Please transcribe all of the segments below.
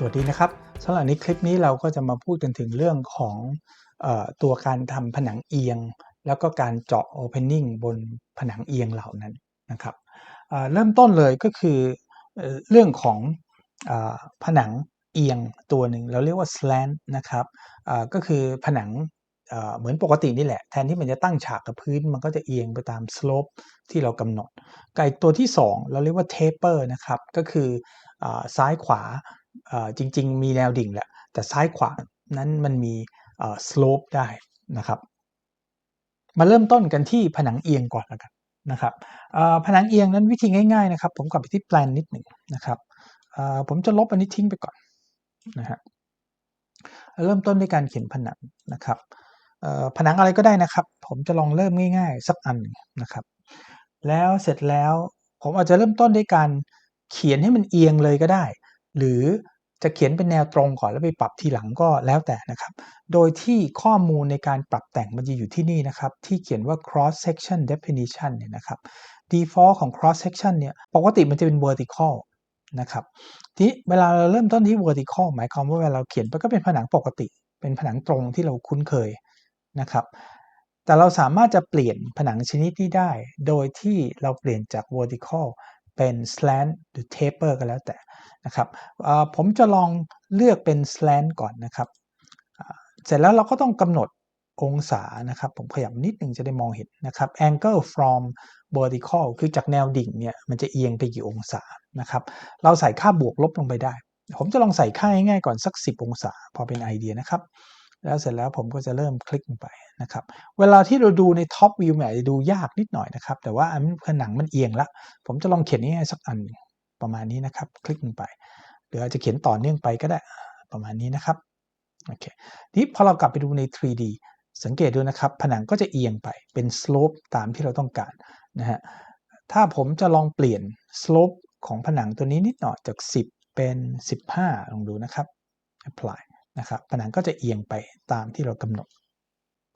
สวัสดีนะครับสำหรับในคลิปนี้เราก็จะมาพูดกันถึงเรื่องของอตัวการทำผนังเอียง แล้วก็การเจาะ opening บนผนังเอียงเหล่านั้นนะครับเริ่มต้นเลยก็คือเรื่องของอผนังเอียงตัวหนึ่งเราเรียกว่า slant นะครับก็คือผนังเหมือนปกตินี่แหละ แทนที่มันจะตั้งฉากกับพื้น มันก็จะเอียงไปตาม slope ที่เรากำหนดไกับอีกตัวที่ 2 เราเรียกว่า taper นะครับก็คืออซ้ายขวา จริง ๆ มีแนวดิ่งแหละแต่ซ้ายขวานั้นมันมี slope ได้นะครับมาเริ่มต้นกันที่ผนังเอียงก่อนแล้วกันนะครับผนังเอียงนั้นวิธีง่ายๆนะครับ ผมกลับไปที่แปลนนิดหนึ่งนะครับผมจะลบอันนี้ทิ้งไปก่อนนะฮะเริ่มต้นด้วยการเขียนผนังนะครับผนังอะไรก็ได้นะครับ ผมจะลองเริ่มง่าย ๆ สักอันนะครับ แล้วเสร็จแล้วผมอาจจะเริ่มต้นด้วยการเขียนให้มันเอียงเลยก็ได้ หรือจะเขียนเป็นแนวตรงก่อนแล้วไปปรับทีหลังก็แล้วแต่นะครับ โดยที่ข้อมูลในการปรับแต่งมันจะอยู่ที่นี่นะครับ ที่เขียนว่า cross section definition เนี่ยนะครับ default ของ cross section เนี่ยปกติมันจะเป็น vertical นะครับทีเวลาเราเริ่มต้นที่ vertical หมายความว่าเวลาเราเขียนไปก็เป็นผนังปกติ เป็นผนังตรงที่เราคุ้นเคยนะครับ แต่เราสามารถจะเปลี่ยนผนังชนิดนี้ได้ โดยที่เราเปลี่ยนจาก vertical เป็น slant หรือ taper ก็แล้วแต่นะครับผมจะลองเลือกเป็น slant ก่อนนะครับเสร็จแล้วเราก็ต้องกำหนดองศานะครับผมขยับนิดหนึ่งจะได้มองเห็นนะครับ angle from vertical คือจากแนวดิ่งเนี่ยมันจะเอียงไปกี่องศานะครับเราใส่ค่าบวกลบลงไปได้ ผมจะลองใส่ค่าง่ายๆก่อนสัก 10 องศา พอเป็นไอเดียนะครับ แล้วเสร็จแล้วผมก็จะเริ่มคลิกไปนะครับ เวลาที่เราดูในท็อปวิวเนี่ยจะดูยากนิดหน่อยนะครับ แต่ว่าอันผนังมันเอียงละ ผมจะลองเขียนง่ายๆสักอันประมาณนี้นะครับ คลิกลงไป หรืออาจจะเขียนต่อเนื่องไปก็ได้ประมาณนี้นะครับ โอเค ทีพอเรากลับไปดูใน 3D สังเกตดูนะครับ ผนังก็จะเอียงไปเป็น slope ตามที่เราต้องการนะฮะ ถ้าผมจะลองเปลี่ยน slope ของผนังตัวนี้นิดหน่อยจาก 10 เป็น 15 ลองดูนะครับ apply นะครับผนังก็จะเอียงไปตามที่เรากำหนด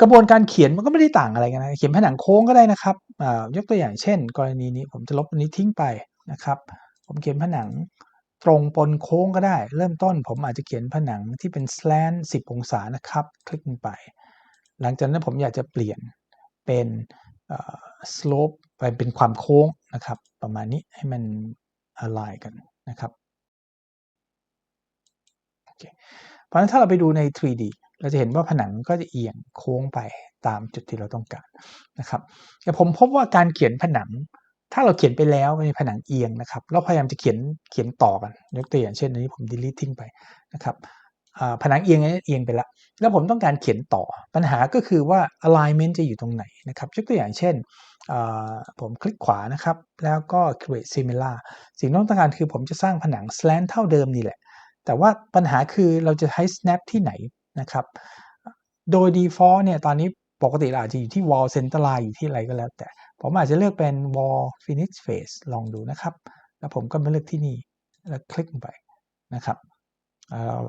กระบวนการเขียนมันก็ไม่ได้ต่างอะไรกันนะเขียนผนังโค้งก็ได้นะครับยกตัวอย่างเช่น กรณีนี้ผมจะลบอันนี้ทิ้งไปนะครับ ผมเขียนผนังตรงปนโค้งก็ได้ เริ่มต้นผมอาจจะเขียนผนังที่เป็น slant 10องศานะครับ คลิกลงไป หลังจากนั้นผมอยากจะเปลี่ยนเป็นเอ่อ slope ไปเป็นความโค้งนะครับ ประมาณนี้ให้มัน align กันนะครับโอ เพราะฉะนั้นถ้าเราไปดูใน 3D เราจะเห็นว่าผนังก็จะเอียงโค้งไปตามจุดที่เราต้องการนะครับ แต่ผมพบว่าการเขียนผนัง ถ้าเราเขียนไปแล้วในผนังเอียงนะครับเราพยายามจะเขียนเขียนต่อกันยกตัวอย่างเช่นอันนี้ผม delete ทิ้งไปนะครับผนังเอียงนี้เอียงไปล้วแล้วผมต้องการเขียนต่อปัญหาก็คือว่า alignment จะอยู่ตรงไหนนะครับยกตัวอย่างเช่นผมคลิกขวานะครับ แล้วก็ create similar สิ่งที่ต้องการคือผมจะสร้างผนัง slant เท่าเดิมนี่แหละ แต่ว่าปัญหาคือเราจะใช้ snap ที่ไหนนะครับ โดย default เนี่ยตอนนี้ปกติเราอาจจะอยู่ที่ wall center line อยู่ที่อะไรก็แล้ว แต่ผมอาจจะเลือกเป็น wall finish face ลองดูนะครับ แล้วผมก็มาเลือกที่นี่ แล้วคลิกไปนะครับเอ่อ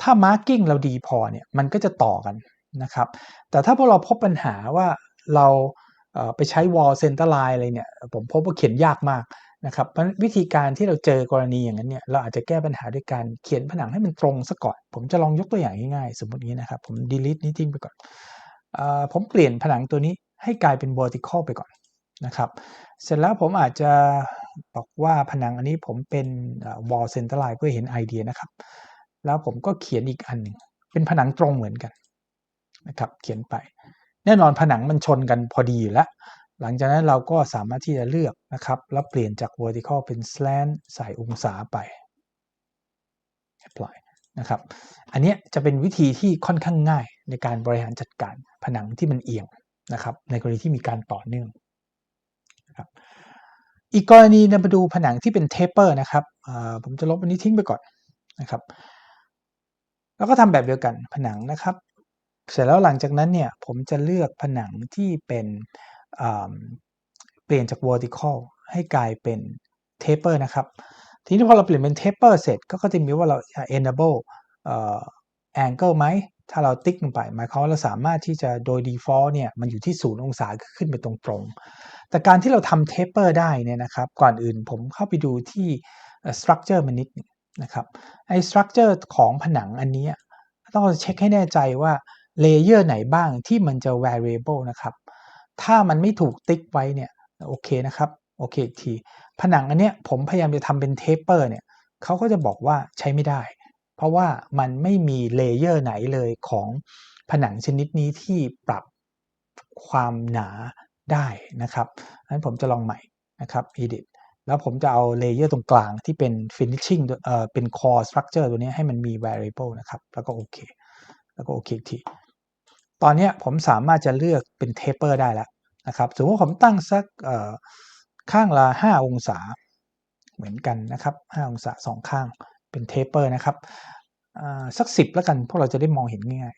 ถ้า marking เราดีพอเนี่ยมันก็จะต่อกันนะครับ แต่ถ้าพวกเราพบปัญหาว่าเราไปใช้ wall center line อะไรเนี่ย ผมพบว่าเขียนยากมาก นะครับเพราะวิธีการที่เราเจอกรณีอย่างนั้นเนี่ยเราอาจจะแก้ปัญหาด้วยการเขียนผนังให้มันตรงซะก่อน ผมจะลองยกตัวอย่างง่ายๆ สมมตินี้นะครับ ผม delete นี้ทิ้งไปก่อนออผมเปลี่ยนผนังตัวนี้ให้กลายเป็น vertical ไปก่อนนะครับเสร็จแล้วผมอาจจะบอกว่าผนังอันนี้ผมเป็น wall center line เพื่อเห็นไอเดียนะครับ แล้วผมก็เขียนอีกอันหนึ่งเป็นผนังตรงเหมือนกันนะครับเขียนไป แน่นอนผนังมันชนกันพอดีอยู่แล้ว หลังจากนั้นเราก็สามารถที่จะเลือกนะครับแล้วเปลี่ยนจาก vertical เป็น slant ใส่องศาไป apply นะครับอันนี้จะเป็นวิธีที่ค่อนข้างง่ายในการบริหารจัดการผนังที่มันเอียงนะครับในกรณีที่มีการต่อเนื่องนะครับอีกกรณีนมาดูผนังที่เป็น taper นะครับผมจะลบอันนี้ทิ้งไปก่อนนะครับ แล้วก็ทำแบบเดียวกันผนังนะครับ เสร็จแล้วหลังจากนั้นเนี่ยผมจะเลือกผนังที่เป็น เปลี่ยนจาก vertical ให้กลายเป็น taper นะครับ ทีนี้พอเราเปลี่ยนเป็น taper เสร็จ ก็จะมีว่าเรา enable angle ไหม ถ้าเราติ๊กลงไป หมายความว่าเราสามารถที่จะโดย default เนี่ย มันอยู่ที่ 0 องศาขึ้นไปตรงๆ แต่การที่เราทำ taper ได้เนี่ยนะครับ ก่อนอื่นผมเข้าไปดูที่ structure มันนิดนึงนะครับ ไอ้ structure ของผนังอันนี้ต้องเช็คให้แน่ใจว่าเลเยอร์ไหนบ้างที่มันจะ variable นะครับ ถ้ามันไม่ถูกติ๊กไว้เนี่ยโอเคนะครับโอเคอีกทีผนังอันเนี้ยผมพยายามจะทำเป็นเทปเปอร์เนี่ยเขาก็จะบอกว่าใช้ไม่ได้ เพราะว่ามันไม่มีเลเยอร์ไหนเลยของผนังชนิดนี้ที่ปรับความหนาได้นะครับงั้นผมจะลองใหม่นะครับ edit แล้วผมจะเอาเลเยอร์ตรงกลางที่เป็น finishing เอ่อเป็น core structure ตัวนี้ให้มันมี variable นะครับ แล้วก็โอเค แล้วก็โอเคที ตอนนี้ผมสามารถจะเลือกเป็น taper ได้แล้วนะครับสมมติว่าผมตั้งสักข้างละ 5 องศาเหมือนกันนะครับ 5 องศาสองข้างเป็น taper นะครับสัก 10 แล้วกันพวกเราจะได้มองเห็นง่าย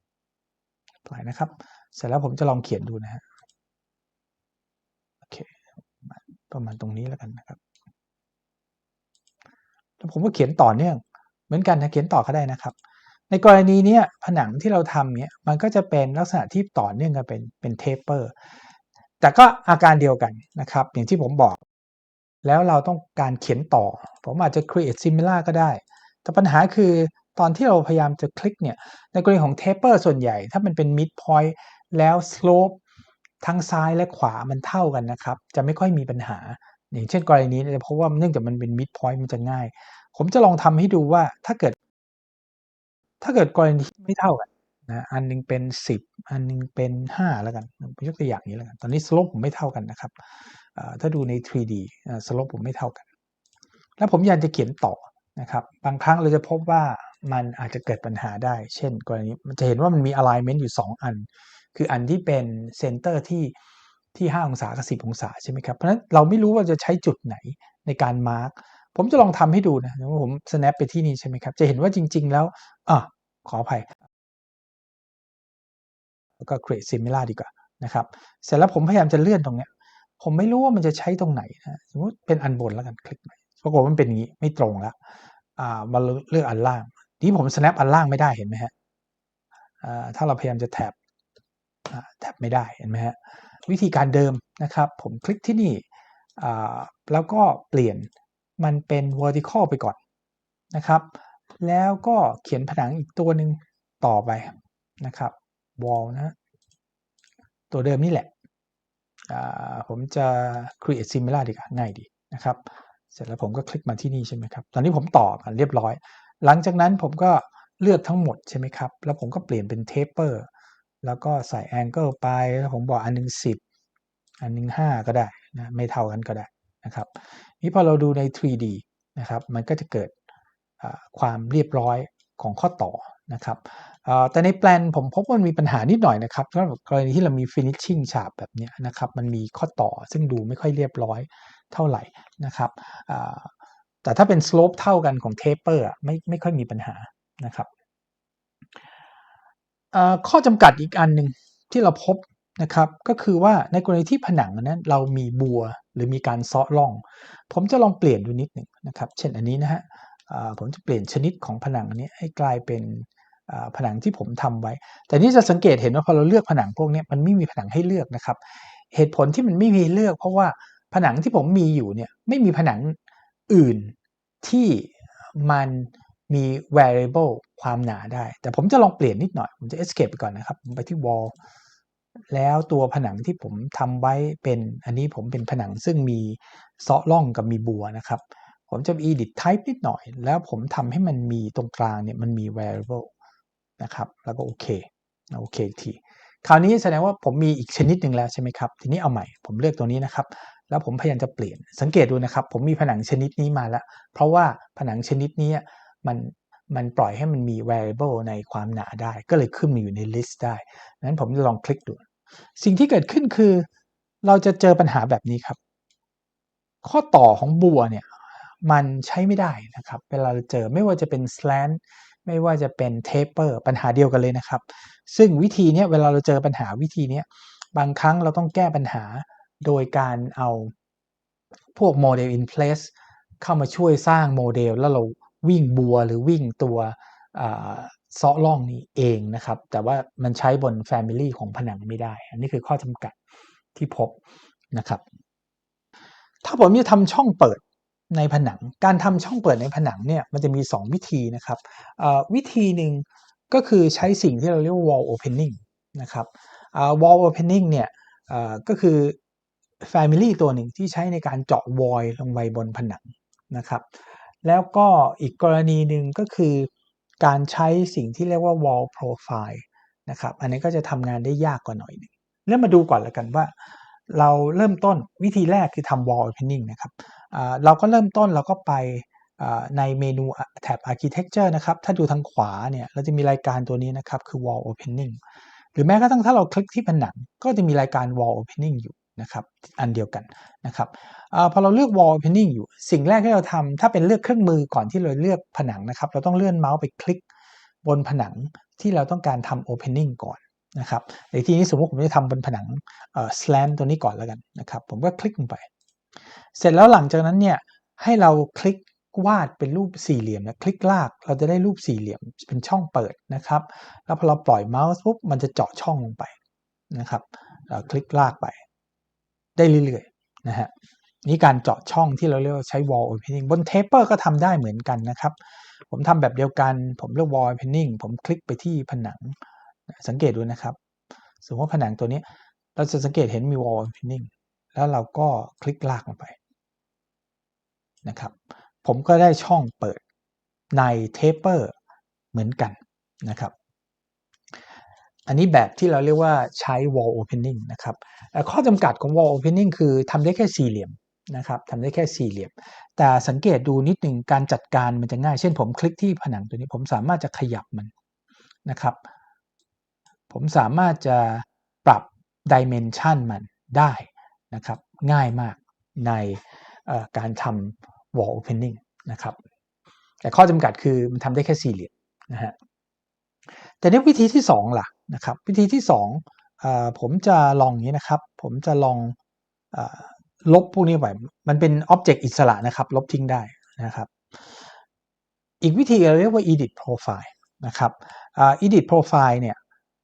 ๆปล่อยนะครับ เสร็จแล้วผมจะลองเขียนดูนะฮะโอเคประมาณตรงนี้แล้วกันนะครับแล้วผมก็เขียนต่อเนื่องเหมือนกันนะเขียนต่อก็ได้นะครับ ในกรณีนี้ผนังที่เราทำเนี้ยมันก็จะเป็นลักษณะที่ต่อเนื่องกันเป็นเป็นเทปเปอร์แต่ก็อาการเดียวกันนะครับ อย่างที่ผมบอก แล้วเราต้องการเขียนต่อ ผมอาจจะ create similar ก็ได้ แต่ปัญหาคือตอนที่เราพยายามจะคลิกเนี่ยในกรณีของเทปเปอร์ส่วนใหญ่ ถ้ามันเป็น mid point แล้ว slope ทั้งซ้ายและขวามันเท่ากันนะครับ จะไม่ค่อยมีปัญหา อย่างเช่นกรณีนี้เพราะว่าเนื่องจากมันเป็น mid point มันจะง่าย ผมจะลองทำให้ดูว่าถ้าเกิด ถ้าเกิดกรณีที่ไม่เท่ากันนะอันนึงเป็น 10 อันนึงเป็น 5 แล้วกันผมยกตัวอย่างนี้แล้วกัน ตอนนี้ slope ผมไม่เท่ากันนะครับถ้าดูใน 3D slope ผมไม่เท่ากัน แล้วผมอยากจะเขียนต่อนะครับ บางครั้งเราจะพบว่ามันอาจจะเกิดปัญหาได้ เช่น กรณีมันจะเห็นว่ามันมี alignment อยู่ 2 อัน คืออันที่เป็นเซนเตอร์ที่ที่ 5 องศากับ 10 องศาใช่ไหมครับ เพราะฉะนั้นเราไม่รู้ว่าจะใช้จุดไหนในการมาร์ก ผมจะลองทำให้ดูนะผม snap ไปที่นี่ใช่ไหมครับ จะเห็นว่าจริง ๆ แล้วอะขออภัย แล้วก็ create similar ดีกว่านะครับ เสร็จแล้วผมพยายามจะเลื่อนตรงเนี้ย ผมไม่รู้ว่ามันจะใช้ตรงไหนนะสมมติเป็นอันบนแล้วกันคลิกไปปรากฏมันเป็นอย่างนี้ไม่ตรงแล้วอ่ามาเลือกอันล่างที่ผม snap อันล่างไม่ได้เห็นไหมฮะอ่าถ้าเราพยายามจะแท็บแท็บไม่ได้เห็นไหมฮะวิธีการเดิมนะครับ ผมคลิกที่นี่อ่าแล้วก็เปลี่ยน มันเป็น vertical ไปก่อนนะครับ แล้วก็เขียนผนังอีกตัวหนึ่งต่อไปนะครับ wall นะตัวเดิมนี่แหละ ผมจะ create similar ดีกว่าง่ายดีนะครับ เสร็จแล้วผมก็คลิกมาที่นี่ใช่ไหมครับ ตอนนี้ผมต่อกันเรียบร้อย หลังจากนั้นผมก็เลือกทั้งหมดใช่ไหมครับ แล้วผมก็เปลี่ยนเป็น taper แล้วก็ใส่ angle ไป แล้วผมบอกอันนึง 10 อันนึง 5 ก็ได้นะ ไม่เท่ากันก็ได้นะครับ นี้พอเราดูใน 3D นะครับมันก็จะเกิดความเรียบร้อยของข้อต่อนะครับแต่ในแปลนผมพบว่ามันมีปัญหานิดหน่อยนะครับสำหรับกรณีที่เรามี finishing ฉาบแบบนี้นะครับมันมีข้อต่อซึ่งดูไม่ค่อยเรียบร้อยเท่าไหร่นะครับแต่ถ้าเป็น slope เท่ากันของ taper ไม่ไม่ค่อยมีปัญหานะครับข้อจำกัดอีกอันหนึ่งที่เราพบนะครับก็คือว่าในกรณีที่ผนังนั้นเรามีบัวหรือมีการเซาะร่อง ผมจะลองเปลี่ยนดูนิดหนึ่งนะครับ เช่นอันนี้นะฮะผมจะเปลี่ยนชนิดของผนังอันนี้ให้กลายเป็นผนังที่ผมทำไว้ แต่นี่จะสังเกตเห็นว่าพอเราเลือกผนังพวกนี้มันไม่มีผนังให้เลือกนะครับ เหตุผลที่มันไม่มีเลือก เพราะว่าผนังที่ผมมีอยู่เนี่ยไม่มีผนังอื่นที่มันมี variable ความหนาได้ แต่ผมจะลองเปลี่ยนนิดหน่อย ผมจะ escape ไปก่อนนะครับ ผมไปที่ wall แล้วตัวผนังที่ผมทำไว้เป็นอันนี้ผมเป็นผนังซึ่งมีเซาะร่องกับมีบัวนะครับ ผมจะ edit type นิดหน่อย แล้วผมทำให้มันมีตรงกลางเนี่ยมันมี variable นะครับ แล้วก็โอเคโอเคทีคราวนี้แสดงว่าผมมีอีกชนิดหนึ่งแล้วใช่ไหมครับ ทีนี้เอาใหม่ ผมเลือกตัวนี้นะครับ แล้วผมพยายามจะเปลี่ยน สังเกตดูนะครับ ผมมีผนังชนิดนี้มาแล้ว เพราะว่าผนังชนิดนี้มัน มันปล่อยให้มันมี variable ในความหนาได้ ก็เลยขึ้นมาอยู่ใน list ได้นั้นผมจะลองคลิกดู สิ่งที่เกิดขึ้นคือ เราจะเจอปัญหาแบบนี้ครับ ข้อต่อของบัวเนี่ย มันใช้ไม่ได้นะครับ เวลาเราเจอไม่ว่าจะเป็น slant ไม่ว่าจะเป็น taper ปัญหาเดียวกันเลยนะครับ ซึ่งวิธีนี้เวลาเราเจอปัญหาวิธีนี้บางครั้งเราต้องแก้ปัญหาโดยการเอาพวกโมเดล in place เข้ามาช่วยสร้างโมเดลแล้วเรา วิ่งบัวหรือวิ่งตัวซาะล่องนี้เองนะครับ แต่ว่ามันใช้บน Family ของผนังไม่ได้ อันนี้คือข้อจำกัดที่พบนะครับ ถ้าผมจะทำช่องเปิดในผนัง การทำช่องเปิดในผนังเนี่ยมันจะมี 2 วิธีนะครับวิธีหนึ่งก็คือใช้สิ่งที่เราเรียกว่า wall opening นะครับ wall opening เนี่ยก็คือ family ตัวหนึ่งที่ใช้ในการเจาะ void ลงไปบนผนังนะครับ แล้วก็อีกกรณีหนึ่งก็คือการใช้สิ่งที่เรียกว่า wall profile นะครับ อันนี้ก็จะทำงานได้ยากกว่าหน่อยนึงเริ่มมาดูก่อนล้วกันว่า เราเริ่มต้นวิธีแรกคือทำ wall opening นะครับเราก็เริ่มต้นเราก็ไปในเมนูแท็บ architecture นะครับ ถ้าดูทางขวาเนี่ยเราจะมีรายการตัวนี้นะครับ คือ wall opening หรือแม้กระทั่งถ้าเราคลิกที่ผนังก็จะมีรายการ wall opening อยู่ นะครับอันเดียวกันนะครับอพอเราเลือก wall opening อยู่สิ่งแรกที่เราทำถ้าเป็นเลือกเครื่องมือก่อนที่เราเลือกผนังนะครับ เราต้องเลื่อนเมาส์ไปคลิกบนผนังที่เราต้องการทำ opening ก่อนนะครับในที่นี้สมมติผมจะทำบนผนัง slant ตัวนี้ก่อนแล้วกันนะครับผมก็คลิกลงไป เสร็จแล้วหลังจากนั้นเนี่ยให้เราคลิกวาดเป็นรูปสี่เหลี่ยมนะคลิกลากเราจะได้รูปสี่เหลี่ยมเป็นช่องเปิดนะครับ แล้วพอเราปล่อยเมาส์ปุ๊บมันจะเจาะช่องลงไปนะครับเราคลิกลากไป ได้เรื่อยๆนะฮะนี่การเจาะช่องที่เราเรียกว่าใช้ wall opening บนเทปเปอร์ก็ทำได้เหมือนกันนะครับ ผมทำแบบเดียวกัน ผมเลือก wall opening ผมคลิกไปที่ผนัง สังเกตดูนะครับ สมมติว่าผนังตัวนี้ เราจะสังเกตเห็นมี wall opening แล้วเราก็คลิกลากลงไปนะครับ ผมก็ได้ช่องเปิดในเทปเปอร์เหมือนกันนะครับ อันนี้แบบที่เราเรียกว่าใช้ wall opening นะครับข้อจำกัดของ wall opening คือทำได้แค่สี่เหลี่ยมนะครับทำได้แค่สี่เหลี่ยม แต่สังเกตดูนิดหนึ่งการจัดการมันจะง่าย เช่นผมคลิกที่ผนังตัวนี้ผมสามารถจะขยับมันนะครับ ผมสามารถจะปรับดิเมนชันมันได้นะครับ ง่ายมากในการทำ wall opening นะครับ แต่ข้อจำกัดคือมันทำได้แค่สี่เหลี่ยมนะฮะ แต่ในวิธีที่2ล่ะนะครับวิธีที่2ผมจะลองอย่างนี้นะครับ ผมจะลองอลบพวกนี้ไปมันเป็นอ็อบเจกต์อิสระนะครับ ลบทิ้งได้นะครับ อีกวิธีเราเรียกว่า edit profile นะครับ edit profile เนี่ย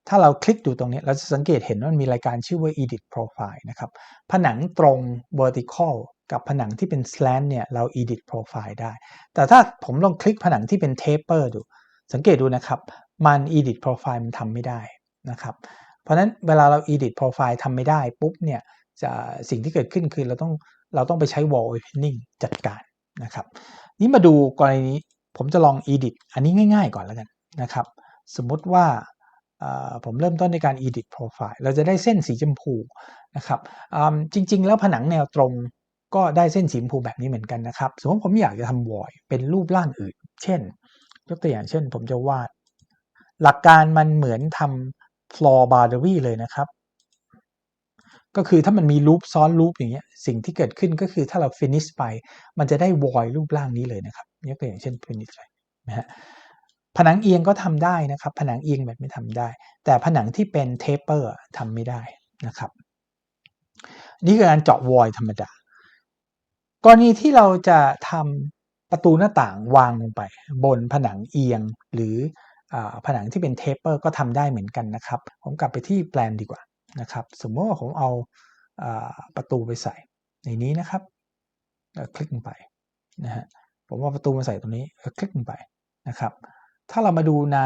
ถ้าเราคลิกดูตรงนี้ เราจะสังเกตเห็นว่ามันมีรายการชื่อว่า edit profile นะครับ ผนังตรง vertical กับผนังที่เป็น slant เนี่ยเรา edit profile ได้ แต่ถ้าผมลองคลิกผนังที่เป็น taper ดู สังเกตดูนะครับ มัน edit profile มันทำไม่ได้นะครับ เพราะนั้นเวลาเรา edit profile ทำไม่ได้ปุ๊บเนี่ยจะสิ่งที่เกิดขึ้นคือเราต้องเราต้องไปใช้ wall opening จัดการนะครับ นี้มาดูกรณีนี้ผมจะลอง edit อันนี้ง่ายๆก่อนแล้วกันนะครับ สมมติว่าผมเริ่มต้นในการ edit profile เราจะได้เส้นสีชมพูนะครับจริง ๆ แล้วผนังแนวตรงก็ได้เส้นสีชมพูแบบนี้เหมือนกันนะครับ สมมติผมอยากจะทำวอยเป็นรูปร่างอื่น เช่น ยกตัวอย่างเช่น ผมจะวาด หลักการมันเหมือนทำ floor boundary เลยนะครับ ก็คือถ้ามันมีรูปซ้อนรูปอย่างเงี้ยสิ่งที่เกิดขึ้นก็คือถ้าเรา finish ไป มันจะได้วอยรูปร่างนี้เลยนะครับยกตัวอย่างเช่น finish ไปนะฮะผนังเอียงก็ทำได้นะครับ ผนังเอียงแบบไม่ทำได้ แต่ผนังที่เป็น taper ทำไม่ได้นะครับ นี่คือการเจาะวอยธรรมดากรณีที่เราจะทำประตูหน้าต่างวางลงไป บนผนังเอียงหรือ ผนังที่เป็นเทปเปอร์ก็ทำได้เหมือนกันนะครับ ผมกลับไปที่แปลนดีกว่านะครับ สมมติว่าผมเอาประตูไปใส่ในนี้นะครับคลิกลงไปนะฮะผมว่าประตูมาใส่ตรงนี้คลิกลงไปนะครับ ถ้าเรามาดูใน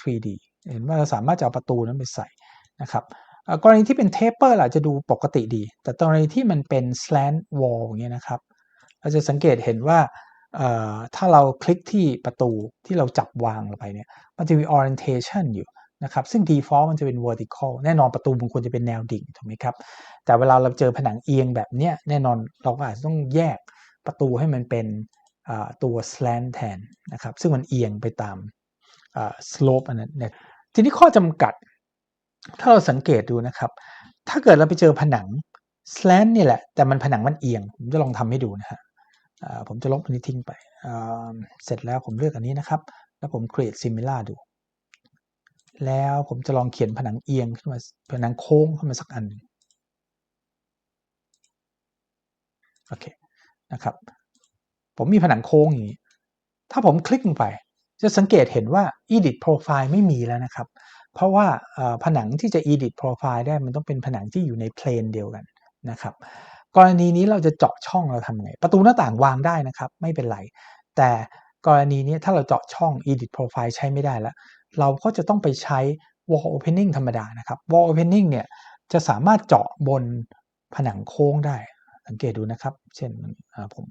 3D เห็นว่าเราสามารถจะเอาประตูนั้นไปใส่นะครับกรณีที่เป็นเทปเปอร์อาจจะดูปกติดี แต่กรณีที่มันเป็น slant wall อย่างเงี้ยนะครับ เราจะสังเกตเห็นว่า ถ้าเราคลิกที่ประตูที่เราจับวางลงไปเนี่ยมันจะมี orientation อยู่นะครับซึ่ง default มันจะเป็น vertical แน่นอนประตูมันควรจะเป็นแนวดิ่งถูกไหมครับ แต่เวลาเราเจอผนังเอียงแบบเนี้ยแน่นอนเราก็อาจจะต้องแยกประตูให้มันเป็นตัว slant แทนนะครับซึ่งมันเอียงไปตาม slope อันนั้นเนี่ยทีนี้ข้อจำกัด ถ้าเราสังเกตดูนะครับ ถ้าเกิดเราไปเจอผนัง slant นี่แหละแต่มันผนังมันเอียง ผมจะลองทำให้ดูนะฮะ ผมจะลบอันนี้ทิ้งไป เสร็จแล้วผมเลือกอันนี้นะครับ แล้วผม create similar ดู แล้วผมจะลองเขียนผนังเอียงขึ้นมา ผนังโค้งขึ้นมาสักอัน โอเค นะครับ ผมมีผนังโค้งอย่างนี้ ถ้าผมคลิกลงไป จะสังเกตเห็นว่า edit profile ไม่มีแล้วนะครับ เพราะว่าผนังที่จะ edit profile ได้มันต้องเป็นผนังที่อยู่ในเพลนเดียวกันนะครับ กรณีนี้เราจะเจาะช่องเราทำไง ประตูหน้าต่างวางได้นะครับ ไม่เป็นไร แต่กรณีนี้ถ้าเราเจาะช่อง edit profile ใช้ไม่ได้แล้ว เราก็จะต้องไปใช้ wall opening ธรรมดานะครับ wall opening เนี่ยจะสามารถเจาะบนผนังโค้งได้ สังเกตดูนะครับ เช่นผม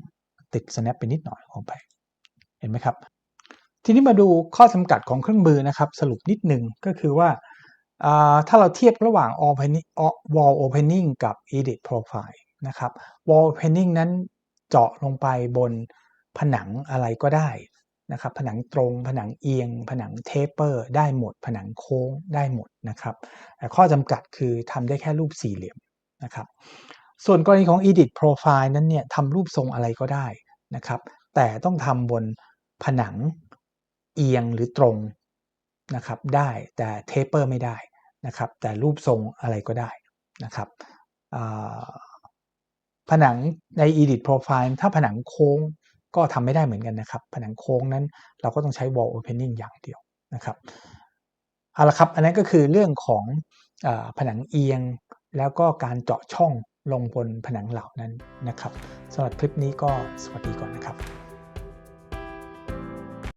ติด snap ไปนิดหน่อยลงไป เห็นไหมครับ ทีนี้มาดูข้อจำกัดของเครื่องมือนะครับ สรุปนิดหนึ่งก็คือว่าถ้าเราเทียบระหว่าง wall opening กับ edit profile นะครับ wall opening นั้นเจาะลงไปบนผนังอะไรก็ได้นะครับผนังตรงผนังเอียง ผนังเทปเปอร์ได้หมด ผนังโค้งได้หมดนะครับแต่ข้อจำกัดคือทำได้แค่รูปสี่เหลี่ยมนะครับส่วนกรณีของ edit profile นั้นเนี่ยทำรูปทรงอะไรก็ได้นะครับแต่ต้องทำบนผนังเอียงหรือตรงนะครับได้แต่เทปเปอร์ไม่ได้นะครับแต่รูปทรงอะไรก็ได้นะครับ ผนังใน edit profile ถ้าผนังโค้งก็ทำไม่ได้เหมือนกันนะครับ ผนังโค้งนั้นเราก็ต้องใช้ wall opening อย่างเดียวนะครับเอาละครับ อันนั้นก็คือเรื่องของอผนังเอียง แล้วก็การเจาะช่องลงบนผนังเหล่านั้นนะครับสำหรับคลิปนี้ก็สวัสดีก่อนนะครับ